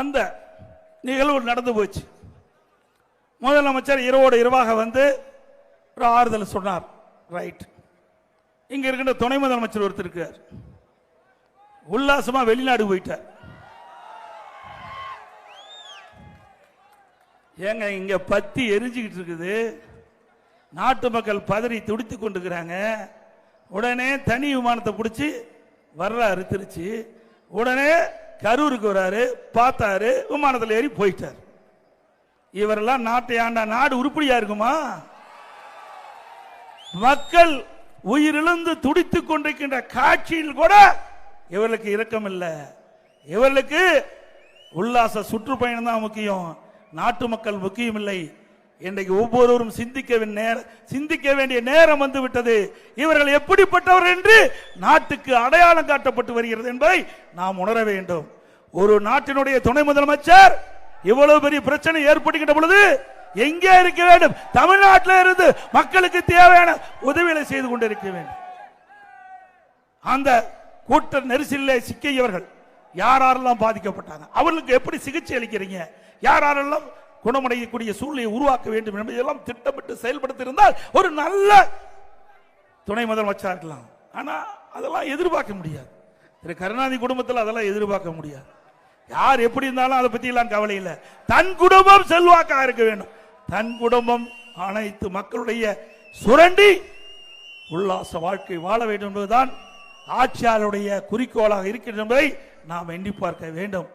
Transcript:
அந்த நிகழ்வு நடந்து போச்சு. முதலமைச்சர் இரவோடு இரவாக வந்து ஒரு ஆறுதல் சொன்னார். ரைட் இங்க இருக்கின்ற துணை முதலமைச்சர் ஒருத்தர் இருக்கார். உல்லாசமா வெளிநாடு போயிட்டார். ஏங்க இங்க பத்தி எரிஞ்சுக்கிட்டு இருக்குது. நாட்டு மக்கள் பதறி துடித்து கொண்டுக்கிறாங்க உடனே தனி விமானத்தை பிடிச்சி வர்றாரு திருச்சி. உடனே கரூருக்கு வராரு பார்த்தாரு விமானத்தில் ஏறி போயிட்டார். இவரெல்லாம் நாட்டை ஆண்டா நாடு உருப்படியா இருக்குமா? மக்கள் உயிரிழந்து துடித்துக் கொண்டிருக்கின்ற காட்சியில் கூட இவர்களுக்கு இரக்கம் இல்லை இவர்களுக்கு உல்லாச சுற்றுப்பயணம் தான் முக்கியம். நாட்டு மக்கள் முக்கியம் இல்லை இன்றைக்கு ஒவ்வொருவரும் சிந்திக்க வேண்டிய சிந்திக்க வேண்டிய நேரம் வந்து விட்டது இவர்கள் எப்படிப்பட்டவர் என்று நாட்டுக்கு அடையாளம் காட்டப்பட்டு வருகிறது என்பதை நாம் உணர வேண்டும். ஒரு நாட்டினுடைய துணை முதலமைச்சர் இவ்வளவு பெரிய பிரச்சனை ஏற்படுகின்ற பொழுது எங்கே இருக்க வேண்டும்? தமிழ்நாட்டில் இருந்து மக்களுக்கு தேவையான உதவிகளை செய்து கொண்டிருக்க வேண்டும். அந்த கூட்ட நெரிசலில் சிக்கியவர்கள் யாரெல்லாம் பாதிக்கப்பட்டாங்க? அவர்களுக்கு எப்படி சிகிச்சை அளிக்கிறீங்க? யாரெல்லாம் குணமடையக்கூடிய சூழ்நிலையை உருவாக்க வேண்டும் என்பதெல்லாம் திட்டமிட்டு செயல்படுத்தியிருந்தால் ஒரு நல்ல துணை முதலமைச்சா இருக்கலாம். ஆனா அதெல்லாம் எதிர்பார்க்க முடியாது. திரு கருணாநிதி குடும்பத்தில் அதெல்லாம் எதிர்பார்க்க முடியாது. யார் எப்படி இருந்தாலும் அதை பத்தி எல்லாம் கவலை இல்லை. தன் குடும்பம் செல்வாக்காக இருக்க வேண்டும். தன் குடும்பம் அனைத்து மக்களுடைய சுரண்டி உல்லாச வாழ்க்கை வாழ வேண்டும் என்பதுதான் ஆட்சியாளருடைய குறிக்கோளாக இருக்கின்ற என்பதை நாம் எண்ணி பார்க்க வேண்டும்.